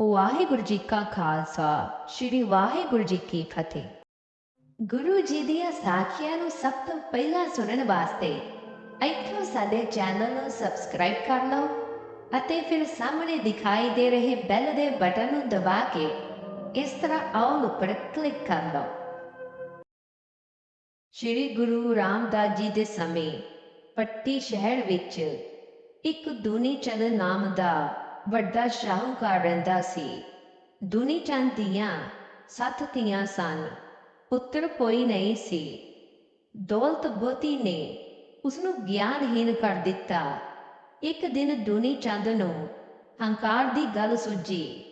ਵਾਹਿਗੁਰੂ ਜੀ ਕਾ ਖਾਲਸਾ, ਸ੍ਰੀ ਵਾਹਿਗੁਰੂ ਜੀ ਕੀ ਫਤਿਹ। ਗੁਰੂ ਜੀ ਦੀਆਂ ਸਾਖੀਆਂ ਨੂੰ ਸਭ ਤੋਂ ਪਹਿਲਾਂ ਸੁਣਨ ਵਾਸਤੇ ਇੱਥੋਂ ਸਾਡੇ ਚੈਨਲ ਨੂੰ ਸਬਸਕ੍ਰਾਈਬ ਕਰ ਲਓ ਅਤੇ ਫਿਰ ਸਾਹਮਣੇ ਦਿਖਾਈ ਦੇ ਰਹੇ ਬੈਲ ਦੇ ਬਟਨ ਨੂੰ ਦਬਾ ਕੇ ਇਸ ਤਰ੍ਹਾਂ ਆਲ ਉੱਪਰ ਕਲਿੱਕ ਕਰ ਲਓ। ਸ਼੍ਰੀ ਗੁਰੂ ਰਾਮਦਾਸ ਜੀ ਦੇ ਸਮੇਂ ਪੱਟੀ ਸ਼ਹਿਰ ਵਿੱਚ ਇੱਕ ਦੂਨੀ ਚੰਦ ਨਾਮ ਦਾ ਵੱਡਾ ਸ਼ਾਹੂਕਾਰ ਰਹਿੰਦਾ ਸੀ। ਦੁਨੀ ਚੰਦ ਦੀਆਂ ਸੱਤ ਧੀਆਂ ਸਨ। ਪੁੱਤਰ ਕੋਈ ਨਹੀਂ ਸੀ। ਦੌਲਤ ਬਹੁਤੀ ਨੇ ਉਸ ਨੂੰ ਗਿਆਨਹੀਨ ਕਰ ਦਿੱਤਾ। ਇੱਕ ਦਿਨ ਦੂਨੀ ਚੰਦ ਨੂੰ ਹੰਕਾਰ ਦੀ ਗੱਲ ਸੁੱਝੀ।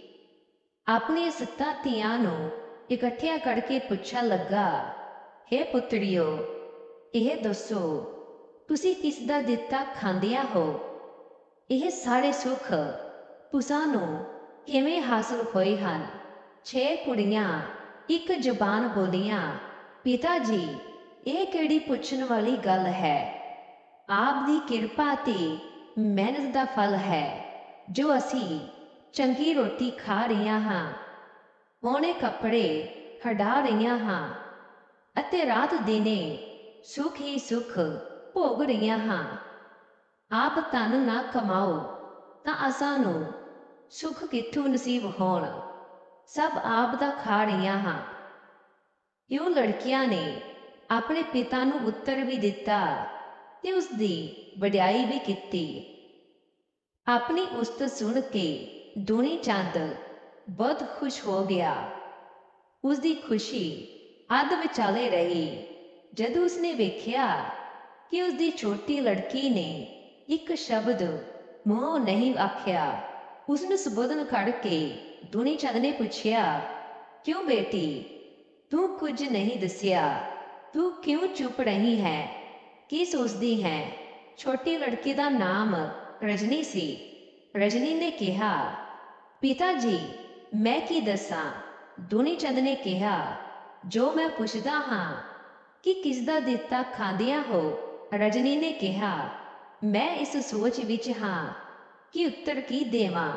ਆਪਣੀਆਂ ਸੱਤਾ ਧੀਆਂ ਨੂੰ ਇਕੱਠਿਆਂ ਕਰਕੇ ਪੁੱਛਣ ਲੱਗਾ, ਹੇ ਪੁੱਤਰਿਓ, ਇਹ ਦੱਸੋ, ਤੁਸੀਂ ਕਿਸ ਦਾ ਦਿੱਤਾ ਖਾਂਦਿਆਂ ਹੋ? ਇਹ ਸਾਰੇ ਸੁੱਖ ਤੁਸਾਂ ਨੂੰ ਕਿਵੇਂ ਹਾਸਲ ਹੋਏ ਹਨ? ਛੇ ਕੁੜੀਆਂ, ਇੱਕ ਜ਼ੁਬਾਨ ਬੋਲੀਆਂ, ਪਿਤਾ ਜੀ, ਇਹ ਕਿਹੜੀ ਪੁੱਛਣ ਵਾਲੀ ਗੱਲ ਹੈ? ਆਪ ਦੀ ਕਿਰਪਾ ਤੇ ਮਿਹਨਤ ਦਾ ਫਲ ਹੈ, ਜੋ ਅਸੀਂ ਚੰਗੀ ਰੋਟੀ ਖਾ ਰਹੀਆਂ ਹਾਂ। ਉਹਨੇ ਕੱਪੜੇ ਹਟਾ ਰਹੀਆਂ ਹਾਂ ਅਤੇ ਰਾਤ ਦਿਨੇ ਸੁਖ ਹੀ ਸੁਖ ਭੋਗ ਰਹੀਆਂ ਹਾਂ। ਆਪ ਤਨ ਨਾ ਕਮਾਓ ਤਾਂ ਅਸਾਂ ਨੂੰ ਸੁਖ ਕਿੱਥੋਂ ਨਸੀਬ ਹੋਣ? ਸਭ ਆਪ ਦਾ ਖਾ ਰਹੀਆਂ ਹਾਂ। ਇਉਂ ਲੜਕੀਆਂ ਨੇ ਆਪਣੇ ਪਿਤਾ ਨੂੰ ਉੱਤਰ ਵੀ ਦਿੱਤਾ ਤੇ ਉਸ ਦੀ ਵਡਿਆਈ ਵੀ ਕੀਤੀ। ਆਪਣੀ ਉਸਤ ਸੁਣ ਕੇ ਦੁਨੀ ਚੰਦ ਬਹੁਤ ਖੁਸ਼ ਹੋ ਗਿਆ। ਉਸ ਦੀ ਖੁਸ਼ੀ ਅੱਧ ਵਿਚਾਲੇ ਰਹੀ। ਜਦੋਂ ਉਸਨੇ ਵੇਖਿਆ ਕਿ ਉਸ ਦੀ ਛੋਟੀ ਲੜਕੀ ਨੇ ਇੱਕ ਸ਼ਬਦ ਮੂੰਹੋਂ ਨਹੀਂ ਆਖਿਆ ਉਸ ਨੂੰ ਸੰਬੋਧਨ ਕਰਕੇ ਦੁਨੀ ਚੰਦ ਨੇ ਪੁੱਛਿਆ, ਕਿਉਂ ਬੇਟੀ? ਤੂੰ ਕੁਝ ਨਹੀਂ ਦੱਸਿਆ। ਤੂੰ ਕਿਉਂ ਚੁੱਪ ਰਹੀ ਹੈ? ਕੀ ਸੋਚਦੀ ਹੈ? ਛੋਟੀ ਲੜਕੀ ਦਾ ਨਾਮ ਰਜਨੀ ਸੀ। ਰਜਨੀ ਨੇ ਕਿਹਾ, ਪਿਤਾ ਜੀ, ਮੈਂ ਕੀ ਦੱਸਾਂ? ਦੁਨੀ ਚੰਦ ਨੇ ਕਿਹਾ, ਜੋ ਮੈਂ ਪੁੱਛਦਾ ਹਾਂ, ਕਿ ਕਿਸ ਦਾ ਦਿੱਤਾ ਖਾਂਦਿਆਂ ਹੋ? ਰਜਨੀ ਨੇ ਕਿਹਾ, ਮੈਂ ਇਸ ਸੋਚ ਵਿੱਚ ਹਾਂ। ਕਿ ਉੱਤਰ ਕੀ ਦੇਵਾਂ?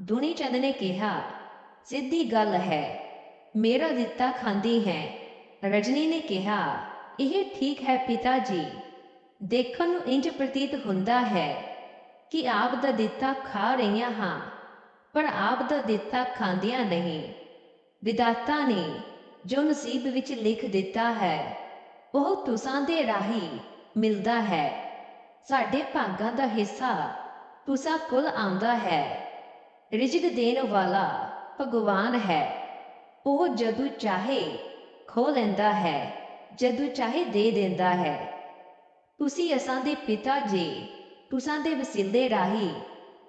ਦੁਨੀ ਚੰਦ ਨੇ ਕਿਹਾ, ਸਿੱਧੀ ਗੱਲ ਹੈ, ਮੇਰਾ ਦਿੱਤਾ ਖਾਂਦੀ ਹੈ। ਰਜਨੀ ਨੇ ਕਿਹਾ, ਇਹ ਠੀਕ ਹੈ ਪਿਤਾ ਜੀ। ਦੇਖਣ ਨੂੰ ਇੰਜ ਪ੍ਰਤੀਤ ਹੁੰਦਾ ਹੈ ਕਿ ਆਪ ਦਾ ਦਿੱਤਾ ਖਾ ਰਹੀਆਂ ਹਾਂ, ਪਰ ਆਪ ਦਾ ਦਿੱਤਾ ਖਾਂਦੀਆਂ ਨਹੀਂ। ਵਿਦਾਤਾ ਨੇ ਜੋ ਨਸੀਬ ਵਿੱਚ ਲਿਖ ਦਿੱਤਾ ਹੈ, ਉਹ ਤੁਸਾਂ ਦੇ ਰਾਹੀ ਮਿਲਦਾ ਹੈ। ਸਾਡੇ ਭਾਗਾਂ ਦਾ ਹਿੱਸਾ ਤੁਸਾਂ ਕੋਲ ਆਉਂਦਾ ਹੈ। ਰਿਜਕ ਦੇਣ ਵਾਲਾ ਭਗਵਾਨ ਹੈ। ਉਹ ਜਦੋਂ ਚਾਹੇ ਖੋ ਲੈਂਦਾ ਹੈ, ਜਦੋਂ ਚਾਹੇ ਦੇ ਦਿੰਦਾ ਹੈ। ਤੁਸੀਂ ਅਸਾਂ ਦੇ ਪਿਤਾ ਜੀ, ਤੁਸਾਂ ਦੇ ਵਸਿਲੇ ਰਾਹੀ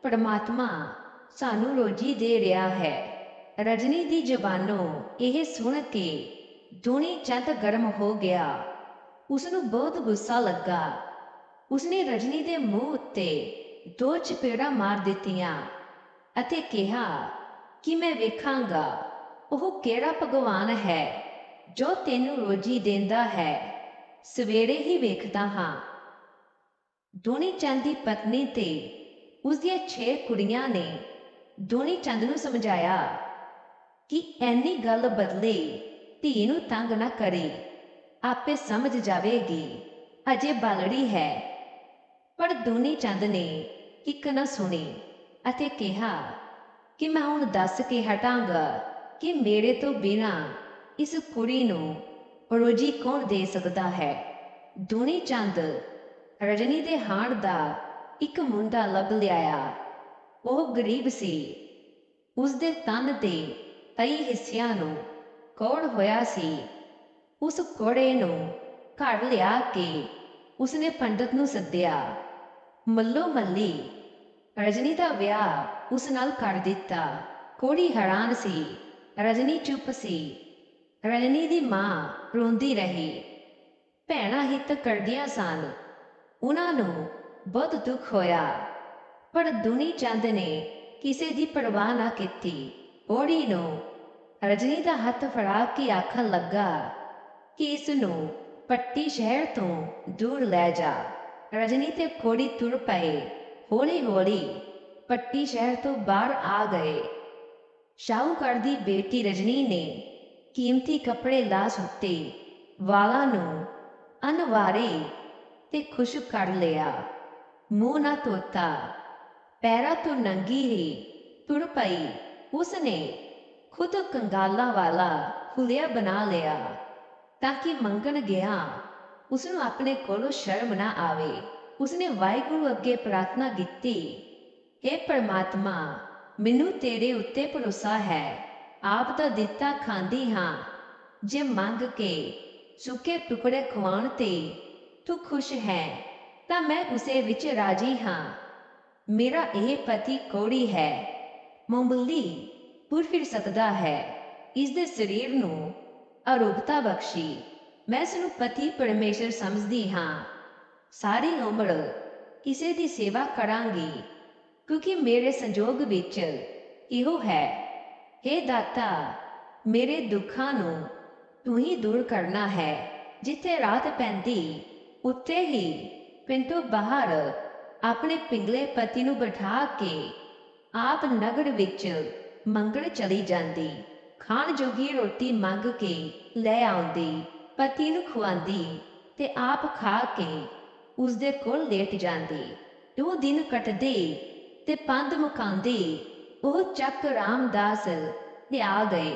ਪਰਮਾਤਮਾ ਸਾਨੂੰ ਰੋਜੀ ਦੇ ਰਿਹਾ ਹੈ। ਰਜਨੀ ਦੀ ਜ਼ਬਾਨੋਂ ਇਹ ਸੁਣ ਕੇ ਦੂਣੀ ਚੰਦ ਗਰਮ ਹੋ ਗਿਆ। ਉਸ ਨੂੰ ਬਹੁਤ ਗੁੱਸਾ ਲੱਗਾ। ਉਸਨੇ ਰਜਨੀ ਦੇ ਮੂੰਹ ਉੱਤੇ ਦੋ ਚਪੇੜਾਂ ਮਾਰ ਦਿੱਤੀਆਂ ਅਤੇ ਕਿਹਾ, ਕਿ ਮੈਂ ਵੇਖਾਂਗਾ? ਉਹ ਕਿਹੜਾ ਭਗਵਾਨ ਹੈ ਜੋ ਤੈਨੂੰ ਰੋਜੀ ਦਿੰਦਾ ਹੈ? ਸਵੇਰੇ ਹੀ ਵੇਖਦਾ ਹਾਂ। ਦੂਣੀ ਚੰਦ ਦੀ ਪਤਨੀ ਤੇ ਉਸ ਦੀਆਂ 6 ਕੁੜੀਆਂ ਨੇ ਦੂਣੀ ਚੰਦ ਨੂੰ ਸਮਝਾਇਆ ਕਿ ਐਨੀ ਗੱਲ ਬਦਲੇ ਧੀ ਨੂੰ ਤੰਗ ਨਾ ਕਰੇ, ਆਪੇ ਸਮਝ ਜਾਵੇਗੀ, ਅਜੇ ਬਾਲੜੀ ਹੈ। ਪਰ ਦੂਨੀ ਚੰਦ ਨੇ ਇੱਕ ਨਾ ਸੁਣੀ ਅਤੇ ਕਿਹਾ ਕਿ ਮੈਂ ਹੁਣ ਦੱਸ ਕੇ ਹਟਾਂਗਾ ਕਿ ਮੇਰੇ ਤੋਂ ਬਿਨਾ ਇਸ ਕੁੜੀ ਨੂੰ ਰੋਜੀ ਕੌਣ ਦੇ ਸਕਦਾ ਹੈ। ਦੂਣੀ ਚੰਦ ਰਜਨੀ ਦੇ ਹਾਣ ਦਾ ਇੱਕ ਮੁੰਡਾ ਲੱਭ ਲਿਆਇਆ। ਉਹ ਗਰੀਬ ਸੀ। ਉਸ ਦੇ ਤਨ ਦੇ ਕਈ ਹਿੱਸਿਆਂ ਨੂੰ ਕੋੜ ਹੋਇਆ ਸੀ? ਉਸ ਕੋੜੇ ਨੂੰ ਘਰ ਲਿਆ ਕੇ ਉਸਨੇ ਪੰਡਤ ਨੂੰ ਸੱਦਿਆ ਮੱਲੋ ਮੱਲੀ ਰਜਨੀ ਦਾ ਵਿਆਹ ਉਸ ਨਾਲ ਕਰ ਦਿੱਤਾ ਕੋੜੀ ਹੈਰਾਨ ਸੀ ਰਜਨੀ ਚੁੱਪ ਸੀ ਰਜਨੀ ਦੀ ਮਾਂ ਰੋਂਦੀ ਰਹੀ ਭੈਣਾਂ ਹਿੱਤ ਕਰਦੀਆਂ ਸਨ ਉਹਨਾਂ ਨੂੰ ਬਹੁਤ ਦੁੱਖ ਹੋਇਆ ਪਰ ਦੁਨੀ ਚੰਦ ਨੇ ਕਿਸੇ ਦੀ ਪਰਵਾਹ ਨਾ ਕੀਤੀ ਕੋੜੀ ਨੂੰ ਰਜਨੀ ਦਾ ਹੱਥ ਫੜਾ ਕੇ ਆਖਣ ਲੱਗਾ ਕਿ ਇਸ ਨੂੰ ਪੱਟੀ ਸ਼ਹਿਰ ਤੋਂ ਦੂਰ ਲੈ ਜਾ। ਰਜਨੀ ਤੇ ਕੋੜੀ ਤੁਰ ਪਏ। ਹੌਲੀ ਹੌਲੀ ਪੱਟੀ ਸ਼ਹਿਰ ਤੋਂ ਬਾਹਰ ਆ ਗਏ। ਸ਼ਾਹੂਕਾਰ ਦੀ ਬੇਟੀ ਰਜਨੀ ਨੇ ਕੀਮਤੀ ਕੱਪੜੇ ਲਾ ਸੁੱਤੇ ਵਾਲਾਂ ਨੂੰ ਅਨਵਾਰੇ ਤੇ ਖੁਸ਼ਕ ਕਰ ਲਿਆ। ਮੂੰਹ ਨਾ ਧੋਤਾ। ਪੈਰਾਂ ਤੋਂ ਨੰਗੀ ਹੀ ਤੁਰ ਪਈ। ਉਸਨੇ ਖੁਦ ਕੰਗਾਲਾ ਵਾਲਾ ਹੁਲਿਆ ਬਣਾ ਲਿਆ। ਤਾਂ ਕਿ ਮੰਗਣ ਗਿਆ ਉਸ ਨੂੰ ਆਪਣੇ ਕੋਲੋਂ ਸ਼ਰਮ ਨਾ ਆਵੇ। ਉਸਨੇ ਵਾਹਿਗੁਰੂ ਅੱਗੇ ਪ੍ਰਾਰਥਨਾ ਕੀਤੀ हे ਪਰਮਾਤਮਾ, ਮੈਨੂੰ ਤੇਰੇ ਉੱਤੇ ਭਰੋਸਾ ਹੈ। ਆਪ ਦਾ ਦਿੱਤਾ ਖਾਂਦੀ ਹਾਂ। ਜੇ ਮੰਗ ਕੇ ਸੁੱਕੇ ਟੁਕੜੇ ਖਵਾਉਣ ਤੇ ਤੂੰ ਖੁਸ਼ ਹੈ, ਤਾਂ ਮੈਂ ਉਸੇ ਵਿੱਚ ਰਾਜੀ ਹਾਂ। ਮੇਰਾ ਇਹ ਪਤੀ ਕੋੜੀ ਹੈ ਮਾਮੂਲੀ ਪੁਰ ਫਿਰ ਸਕਦਾ ਹੈ। ਇਸ ਦੇ ਸਰੀਰ ਨੂੰ ਅਰੂਪਤਾ ਬਖਸ਼ੀ। ਮੈਂ ਇਸ ਨੂੰ ਪਤੀ ਪਰਮੇਸ਼ਰ ਸਮਝਦੀ ਹਾਂ। ਸਾਰੀ ਉਮਰ ਕਿਸੇ ਦੀ ਸੇਵਾ ਕਰਾਂਗੀ, ਕਿਉਂਕਿ ਮੇਰੇ ਸੰਜੋਗ ਵਿੱਚ ਇਹੋ ਹੈ। हे ਦਾਤਾ, ਮੇਰੇ ਦੁੱਖਾਂ ਨੂੰ ਤੂੰ ਹੀ ਦੂਰ ਕਰਨਾ ਹੈ। ਜਿੱਥੇ ਰਾਤ ਪੈਂਦੀ, ਉੱਥੇ ਹੀ ਪਿੰਟੋ ਬਾਹਰ ਆਪਣੇ ਪਿੰਗਲੇ ਪਤੀ ਨੂੰ ਬਿਠਾ ਕੇ ਆਪ ਨਗਰ ਵਿੱਚ ਮੰਗਣ ਚਲੀ ਜਾਂਦੀ। ਖਾਣ ਜੋਗੀ ਰੋਟੀ ਮੰਗ ਕੇ ਲੈ ਆਉਂਦੀ, ਪਤੀ ਨੂੰ ਖਵਾਉਂਦੀ ਤੇ ਆਪ ਖਾ ਕੇ ਉਸ ਕੋਲ ਲੇਟ ਜਾਂਦੀ। ਦੋ ਦਿਨ ਕੱਟਦੇ ਤੇ ਪੰਧ ਮੁਕਾਉਂਦੇ, ਉਹ ਚੱਕ ਰਾਮਦਾਸ ਦੇ ਗਏ।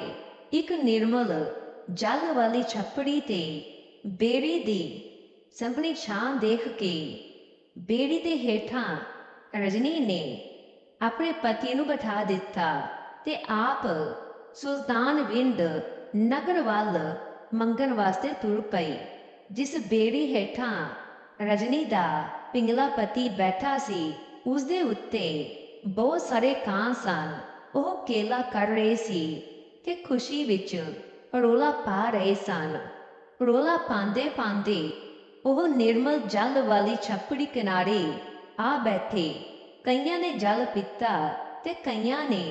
ਇੱਕ ਨਿਰਮਲ ਜਲ ਵਾਲੀ ਛੱਪੜੀ ਤੇ ਬੇੜੀ ਦੀ ਸੰਭਣੀ ਛਾਂ ਦੇਖ ਕੇ ਬੇੜੀ ਦੇ ਹੇਠਾਂ ਰਜਨੀ ਨੇ ਆਪਣੇ ਪਤੀ ਨੂੰ ਬਿਠਾ ਦਿੱਤਾ ਤੇ ਆਪ ਸੁਲਤਾਨ ਵਿੰਦ ਨਗਰ ਵੱਲ ਮੰਗਣ ਵਾਸਤੇ ਤੁਰ ਪਈ, ਜਿਸ ਬੇੜੀ ਹੇਠਾਂ ਰਜਨੀ ਦਾ ਪਿੰਗਲਾ ਪਤੀ ਬੈਠਾ ਸੀ ਉਸ ਦੇ ਉੱਤੇ ਬਹੁਤ ਸਾਰੇ ਕਾਂ ਸਨ। ਉਹ ਕੇਲਾ ਕਰ ਰਹੇ ਸੀ ਤੇ ਖੁਸ਼ੀ ਵਿੱਚ ਰੋਲਾ ਪਾ ਰਹੇ ਸਨ। ਰੋਲਾ ਪਾਉਂਦੇ ਪਾਉਂਦੇ ਉਹ ਨਿਰਮਲ ਜਲ ਵਾਲੀ ਛੱਪੜੀ ਕਿਨਾਰੇ ਆ ਬੈਠੇ। ਕਈਆਂ ਨੇ ਜਲ ਪੀਤਾ ਤੇ ਕਈਆਂ ਨੇ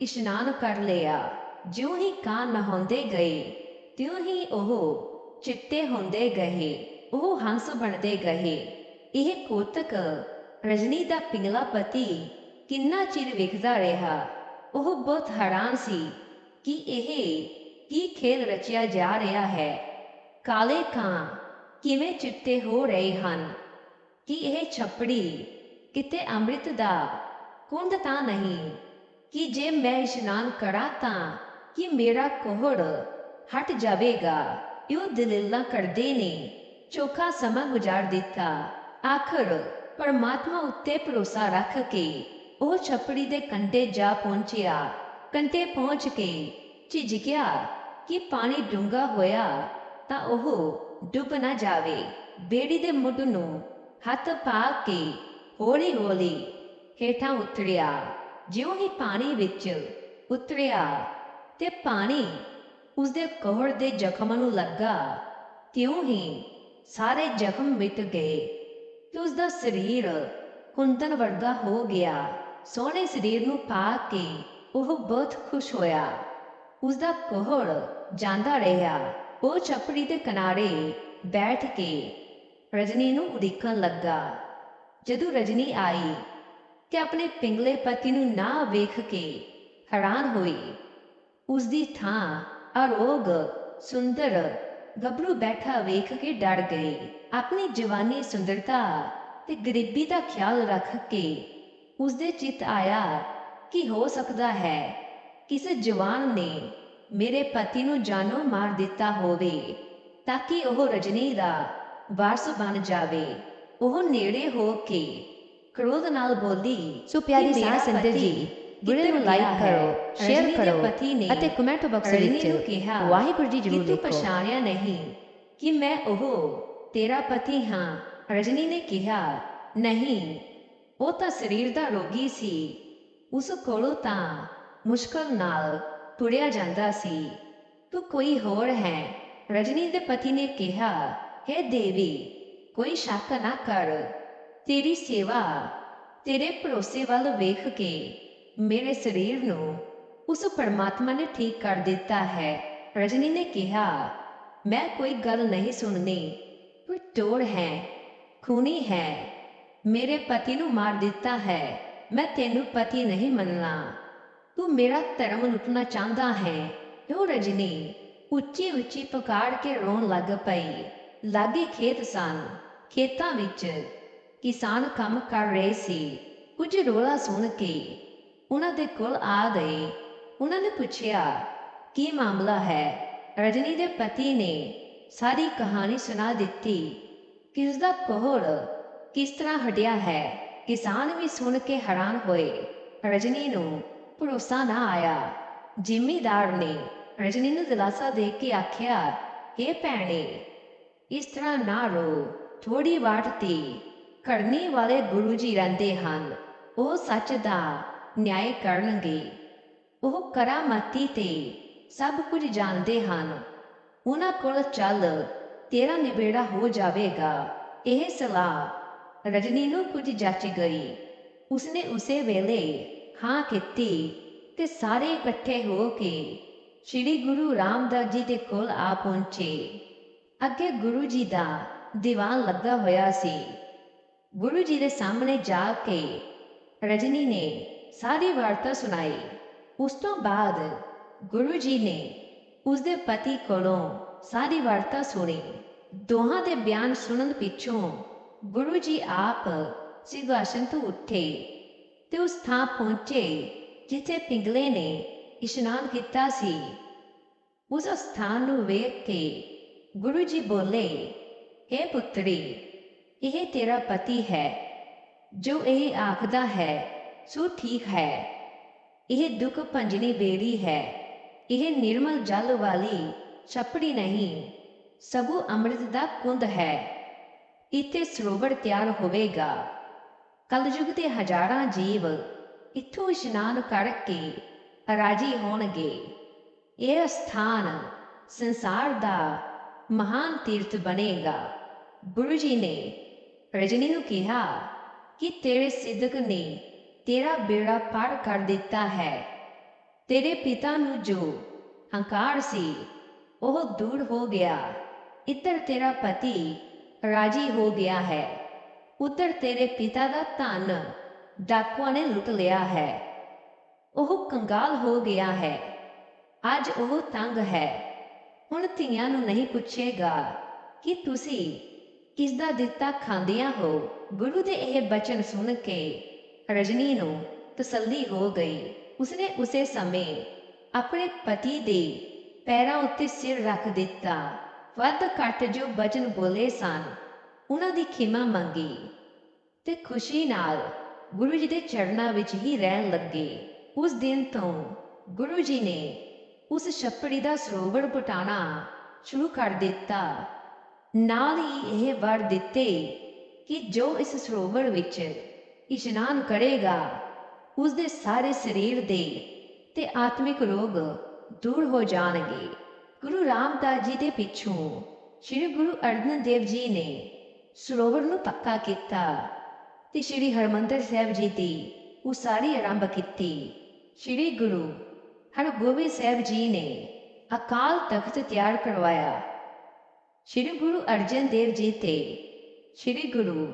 ਇਸ਼ਨਾਨ ਕਰ ਲਿਆ। ਜਿਉਂ ਹੀ ਕਾਂ ਨਹਾਉਂਦੇ ਗਏ, ਤਿਉਂ ਹੀ ਉਹ ਚਿੱਟੇ ਹੁੰਦੇ ਗਏ, ਉਹ ਹੰਸ ਬਣਦੇ ਗਏ। ਇਹ ਕੋਤਕ ਰਜਨੀ ਦਾ ਪਿੰਗਲਾ ਪਤੀ ਕਿੰਨਾ ਚਿਰ ਵੇਖਦਾ ਰਿਹਾ, ਉਹ ਬਹੁਤ ਹੈਰਾਨ ਸੀ ਕਿ ਇਹ ਕੀ ਖੇਲ ਰਚਿਆ ਜਾ ਰਿਹਾ ਹੈ। ਕਾਲੇ ਕਾਂ ਕਿਵੇਂ ਚਿੱਟੇ ਹੋ ਰਹੇ ਹਨ? ਕਿ ਇਹ ਛੱਪੜੀ ਕਿਤੇ ਅੰਮ੍ਰਿਤ ਦਾ ਕੁੰਡ ਤਾਂ ਨਹੀਂ? ਕਿ ਜੇ ਮੈਂ ਇਸ਼ਨਾਨ ਕਰਾਂ ਤਾਂ ਕਿ ਮੇਰਾ ਕੋਹੜ ਹਟ ਜਾਵੇਗਾ ਇਹ ਦਲੀਲਾਂ ਕਰਦੇ ਨੇ। ਚੋਖਾ ਸਮਾਂ ਗੁਜ਼ਾਰ ਦਿੱਤਾ। ਆਖਰ ਪਰਮਾਤਮਾ ਉੱਤੇ ਭਰੋਸਾ ਰੱਖ ਕੇ ਉਹ ਛੱਪੜੀ ਦੇ ਕੰਢੇ ਜਾ ਪਹੁੰਚਿਆ। ਕੰਢੇ ਪਹੁੰਚ ਕੇ ਝਿਜਕਿਆ ਕਿ ਪਾਣੀ ਡੂੰਘਾ ਹੋਇਆ ਤਾਂ ਉਹ ਡੁੱਬ ਨਾ ਜਾਵੇ। ਬੇੜੀ ਦੇ ਮੁੱਢ ਨੂੰ ਹੱਥ ਪਾ ਕੇ ਹੌਲੀ ਹੌਲੀ ਹੇਠਾਂ ਉਤਰਿਆ। ਜਿਉਂ ਹੀ ਪਾਣੀ ਵਿੱਚ ਉਤਰਿਆ ਤੇ ਪਾਣੀ ਉਸਦੇ ਕੋਹੜ ਦੇ ਜ਼ਖਮ ਨੂੰ ਲੱਗਾ। ਤਿਉਂ ਹੀ ਸਾਰੇ ਜ਼ਖਮ ਮਿਟ ਗਏ ਤੇ ਉਸਦਾ ਸਰੀਰ ਕੁੰਦਨ ਵਰਗਾ ਹੋ ਗਿਆ। ਸੋਹਣੇ ਸਰੀਰ ਨੂੰ ਪਾ ਕੇ ਉਹ ਬਹੁਤ ਖੁਸ਼ ਹੋਇਆ। ਉਸਦਾ ਕੋਹੜ ਜਾਂਦਾ ਰਿਹਾ। ਉਹ ਛਪੜੀ ਦੇ ਕਿਨਾਰੇ ਬੈਠ ਕੇ ਰਜਨੀ ਨੂੰ ਉਡੀਕਣ ਲੱਗਾ। ਜਦੋਂ ਰਜਨੀ ਆਈ ਤੇ ਆਪਣੇ ਪਿੰਗਲੇ ਪਤੀ ਨੂੰ ਨਾ ਵੇਖ ਕੇ ਹੈਰਾਨ ਹੋਈ। ਉਸ ਦੀ ਥਾਂ ਅਰੋਗ ਸੁੰਦਰ ਗੱਭਰੂ ਬੈਠਾ ਵੇਖ ਕੇ ਡਰ ਗਈ। ਆਪਣੀ ਜਵਾਨੀ ਸੁੰਦਰਤਾ ਤੇ ਗਰੀਬੀ ਦਾ ਖਿਆਲ ਰੱਖ ਕੇ ਉਸ ਦੇ ਚਿੱਤ ਆਇਆ ਕਿ ਹੋ ਸਕਦਾ ਹੈ ਕਿਸੇ ਜਵਾਨ ਨੇ ਮੇਰੇ ਪਤੀ ਨੂੰ ਜਾਨੋਂ ਮਾਰ ਦਿੱਤਾ ਹੋਵੇ ਤਾਂ ਕਿ ਉਹ ਰਜਨੀ ਦਾ ਵਾਰਸ ਬਣ ਜਾਵੇ। ਉਹ ਨੇੜੇ ਹੋ ਕੇ ਕ੍ਰੋਧ ਨਾਲ ਬੋਲੀ ਸੋ ਪਿਆਰੀ ਸਾਹ ਸਿੰਦਰ ਜੀ ਵੀਡੀਓ ਨੂੰ ਲਾਈਕ? ਕਰੋ ਸ਼ੇਅਰ ਕਰੋ ਅਤੇ ਕਮੈਂਟ ਬਾਕਸ ਵਿੱਚ ਵਾਹਿਗੁਰੂ ਜੀ ਕਿ ਜ਼ਰੂਰ ਤੂੰ ਲਿਖੋ ਪਛਾਣਿਆ ਨਹੀਂ ਕਿ ਮੈਂ ਉਹ ਤੇਰਾ ਪਤੀ ਹਾਂ ਰਜਨੀ ਨੇ ਕਿਹਾ ਨਹੀਂ ਉਹ ਤਾਂ ਸਰੀਰ ਦਾ ਰੋਗੀ ਸੀ ਉਸ ਕੋਲੋਂ ਤਾਂ ਮੁਸ਼ਕਲ ਨਾਲ ਤੁਰਿਆ ਜਾਂਦਾ ਸੀ ਤੂੰ ਕੋਈ ਹੋਰ ਹੈ ਰਜਨੀ ਦੇ ਪਤੀ ਨੇ ਕਿਹਾ ਹੈ ਦੇਵੀ ਕੋਈ ਸ਼ੱਕ ਨਾ ਕਰ ਤੇਰੀ ਸੇਵਾ ਤੇਰੇ ਭਰੋਸੇ ਵੱਲ ਵੇਖ ਕੇ ਮੇਰੇ ਸਰੀਰ ਨੂੰ ਉਸ ਪਰਮਾਤਮਾ ਨੇ ਠੀਕ ਕਰ ਦਿੱਤਾ ਹੈ। ਰਜਨੀ ਨੇ ਕਿਹਾ, ਮੈਂ ਕੋਈ ਗੱਲ ਨਹੀਂ ਸੁਣਨੀ। ਕੋਈ ਟੋੜ ਹੈ, ਖੂਨੀ ਹੈ। ਮੇਰੇ ਪਤੀ ਨੂੰ ਮਾਰ ਦਿੱਤਾ ਹੈ। ਮੈਂ ਤੈਨੂੰ ਪਤੀ ਨਹੀਂ ਮੰਨਣਾ। ਤੂੰ ਮੇਰਾ ਧਰਮ ਲੁੱਟਣਾ ਚਾਹੁੰਦਾ ਹੈ। ਉਹ ਰਜਨੀ? ਉੱਚੀ ਉੱਚੀ ਪੁਕਾਰ ਕੇ ਰੋਣ ਲੱਗ ਪਈ। ਲਾਗੇ ਖੇਤ ਸਨ। ਖੇਤਾਂ ਵਿੱਚ ਕਿਸਾਨ ਕੰਮ ਕਰ ਰਹੇ ਸੀ। ਕੁਝ ਰੋਲਾ ਸੁਣ ਕੇ ਉਹਨਾਂ ਦੇ ਕੋਲ ਆ ਗਏ ਉਹਨਾਂ ਨੇ ਪੁੱਛਿਆ, ਕੀ ਮਾਮਲਾ ਹੈ? ਰਜਨੀ ਦੇ ਪਤੀ ਨੇ ਸਾਰੀ ਕਹਾਣੀ ਸੁਣਾ ਦਿੱਤੀ ਕਿਸ ਦਾ ਕੋਹੜ ਕਿਸ ਤਰ੍ਹਾਂ ਹਟਿਆ ਹੈ। ਕਿਸਾਨ ਵੀ ਸੁਣ ਕੇ ਹੈਰਾਨ ਹੋਏ। ਰਜਨੀ ਨੂੰ ਭਰੋਸਾ ਨਾ ਆਇਆ। ਜ਼ਿਮੀਦਾਰ ਨੇ ਰਜਨੀ ਨੂੰ ਦਿਲਾਸਾ ਦੇ ਕੇ ਆਖਿਆ हे ਭੈਣੇ, ਇਸ ਤਰ੍ਹਾਂ ਨਾ ਰੋ। ਥੋੜੀ ਵਾਟ ਤੇ ਕਰਨੀ ਵਾਲੇ ਗੁਰੂ ਜੀ ਰਹਿੰਦੇ ਹਨ। ਉਹ ਸੱਚ ਦਾ ਨਿਆਏ ਕਰਨਗੇ ਉਹ ਕਰਾਮਾਤੀ ਤੇ ਸਭ ਕੁਝ ਜਾਣਦੇ ਹਨ ਉਹਨਾਂ ਕੋਲ ਚੱਲ ਤੇਰਾ ਨਿਬੇੜਾ ਹੋ ਜਾਵੇਗਾ ਇਹ ਸਲਾਹ ਰਜਨੀ ਨੂੰ ਕੁਝ ਜੱਚ ਗਈ ਉਸਨੇ ਉਸੇ ਵੇਲੇ ਹਾਂ ਕੀਤੀ ਤੇ ਸਾਰੇ ਇਕੱਠੇ ਹੋ ਕੇ ਸ੍ਰੀ ਗੁਰੂ ਰਾਮਦਾਸ ਜੀ ਦੇ ਕੋਲ ਆ ਪਹੁੰਚੇ ਅੱਗੇ ਗੁਰੂ ਜੀ ਦਾ ਦੀਵਾਨ ਲੱਗਾ ਹੋਇਆ ਸੀ ਗੁਰੂ ਜੀ ਦੇ ਸਾਹਮਣੇ ਜਾ ਕੇ ਰਜਨੀ ਨੇ ਸਾਰੀ ਵਾਰਤਾ ਸੁਣਾਈ। ਉਸ ਤੋਂ ਬਾਅਦ ਗੁਰੂ ਜੀ ਨੇ ਉਸ ਦੇ ਪਤੀ ਕੋਲੋਂ ਸਾਰੀ ਵਾਰਤਾ ਸੁਣੀ। ਦੋਹਾਂ ਦੇ ਬਿਆਨ ਸੁਣਨ ਪਿੱਛੋਂ ਗੁਰੂ ਜੀ ਆਪ ਸਿੰਘਾਸਨ ਤੋਂ ਉੱਠੇ ਤੇ ਉਸ ਥਾਂ ਪਹੁੰਚੇ ਜਿੱਥੇ ਪਿੰਗਲੇ ਨੇ ਇਸ਼ਨਾਨ ਕੀਤਾ ਸੀ। ਉਸ ਸਥਾਨ ਨੂੰ ਵੇਖ ਕੇ ਗੁਰੂ ਜੀ ਬੋਲੇ हे ਪੁੱਤਰੀ, ਇਹ ਤੇਰਾ ਪਤੀ ਹੈ, ਜੋ ਇਹ ਆਖਦਾ ਹੈ ਸੋ ਠੀਕ ਹੈ। ਇਹ ਦੁੱਖ ਭੰਜਨੀ ਬੇੜੀ ਹੈ। ਇਹ ਨਿਰਮਲ ਜਲ ਵਾਲੀ ਛਪੜੀ ਨਹੀਂ ਸਭੂ ਅੰਮ੍ਰਿਤ ਦਾ ਕੁੰਦ ਹੈ। ਇੱਥੇ ਸਰੋਵਰ ਤਿਆਰ ਹੋਵੇਗਾ। ਕਲਯੁਗ ਦੇ ਹਜ਼ਾਰਾਂ ਜੀਵ ਇੱਥੋਂ ਇਸ਼ਨਾਨ ਕਰਕੇ ਰਾਜੀ ਹੋਣਗੇ। ਇਹ ਸਥਾਨ ਸੰਸਾਰ ਦਾ ਮਹਾਨ ਤੀਰਥ ਬਣੇਗਾ। ਗੁਰੂ ਜੀ ਨੇ ਰਜਨੀ ਨੂੰ ਕਿਹਾ ਕਿ ਤੇਰੇ ਸਿੱਧਕ ਨੇ ਤੇਰਾ ਬੇੜਾ ਪਾਰ ਕਰ ਦਿੱਤਾ ਹੈ। ਤੇਰੇ ਪਿਤਾ ਨੂੰ ਜੋ ਹੰਕਾਰ ਸੀ, ਉਹ ਦੂਰ ਹੋ ਗਿਆ। ਇੱਧਰ ਤੇਰਾ ਪਤੀ ਰਾਜੀ ਹੋ ਗਿਆ ਹੈ। ਉੱਧਰ ਤੇਰੇ ਪਿਤਾ ਦਾ ਧਨ ਡਾਕੂਆਂ ਨੇ ਲੁੱਟ ਲਿਆ ਹੈ। ਉਹ ਕੰਗਾਲ ਹੋ ਗਿਆ ਹੈ। ਅੱਜ ਉਹ ਤੰਗ ਹੈ। ਹੁਣ ਧੀਆਂ ਨੂੰ ਨਹੀਂ ਪੁੱਛੇਗਾ ਕਿ ਤੁਸੀਂ ਕਿਸ ਦਾ ਦਿੱਤਾ ਖਾਂਦੀਆਂ ਹੋ। ਗੁਰੂ ਦੇ ਇਹ ਬਚਨ ਸੁਣ ਕੇ ਰਜਨੀ ਨੂੰ ਤਸੱਲੀ ਹੋ ਗਈ। ਉਸਨੇ ਉਸੇ ਸਮੇਂ ਆਪਣੇ ਪਤੀ ਦੇ ਪੈਰਾਂ ਉੱਤੇ ਸਿਰ ਰੱਖ ਦਿੱਤਾ। ਵੱਧ ਘੱਟ ਜੋ ਬਚਨ ਬੋਲੇ ਸਨ, ਉਹਨਾਂ ਦੀ ਖਿਮਾ ਮੰਗੀ ਤੇ ਖੁਸ਼ੀ ਨਾਲ ਗੁਰੂ ਜੀ ਦੇ ਚਰਨਾਂ ਵਿੱਚ ਹੀ ਰਹਿਣ ਲੱਗੇ। ਉਸ ਦਿਨ ਤੋਂ ਗੁਰੂ ਜੀ ਨੇ ਉਸ ਛੱਪੜੀ ਦਾ ਸਰੋਵਰ ਪਟਾਣਾ ਸ਼ੁਰੂ ਕਰ ਦਿੱਤਾ। ਨਾਲ ਹੀ ਇਹ ਵਰ ਦਿੱਤੇ ਕਿ ਜੋ ਇਸ ਸਰੋਵਰ ਵਿੱਚ ਇਸ਼ਨਾਨ ਕਰੇਗਾ ਉਸ ਦੇ ਸਾਰੇ ਸਰੀਰ ਦੇ ਤੇ ਆਤਮਿਕ ਰੋਗ ਦੂਰ ਹੋ ਜਾਣਗੇ। ਗੁਰੂ ਰਾਮਦਾਸ ਜੀ ਦੇ ਪਿੱਛੋਂ ਸ੍ਰੀ ਗੁਰੂ ਅਰਜਨ ਦੇਵ ਜੀ ਨੇ ਸਰੋਵਰ ਨੂੰ ਪੱਕਾ ਕੀਤਾ ਤੇ ਸ੍ਰੀ ਹਰਮੰਦਰ ਸਾਹਿਬ ਜੀ ਦੀ ਉਸਾਰੀ ਆਰੰਭ ਕੀਤੀ। ਸ੍ਰੀ ਗੁਰੂ ਹਰਗੋਬਿੰਦ ਸਾਹਿਬ ਜੀ ਨੇ ਅਕਾਲ ਤਖਤ ਤਿਆਰ ਕਰਵਾਇਆ। ਸ੍ਰੀ ਗੁਰੂ ਅਰਜਨ ਦੇਵ ਜੀ ਤੇ ਸ੍ਰੀ ਗੁਰੂ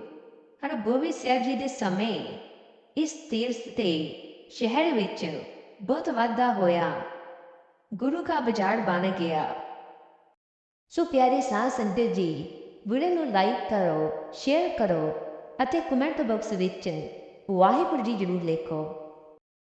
ਹਰਗੋਬਿੰਦ ਸਾਹਿਬ ਜੀ ਦੇ ਸਮੇਂ ਇਸ ਤੀਰਥ ਤੇ ਸ਼ਹਿਰ ਵਿੱਚ ਬਹੁਤ ਵਾਧਾ ਹੋਇਆ। ਗੁਰੂ ਕਾ ਬਾਜ਼ਾਰ ਬਣ ਗਿਆ। ਸੋ ਪਿਆਰੇ ਸਾਧ ਸੰਗਤ ਜੀ, ਵੀਡੀਓ ਨੂੰ ਲਾਈਕ ਕਰੋ ਸ਼ੇਅਰ ਕਰੋ ਅਤੇ ਕਮੈਂਟ ਬਾਕਸ ਵਿੱਚ ਵਾਹਿਗੁਰੂ ਜੀ ਜ਼ਰੂਰ ਲਿਖੋ।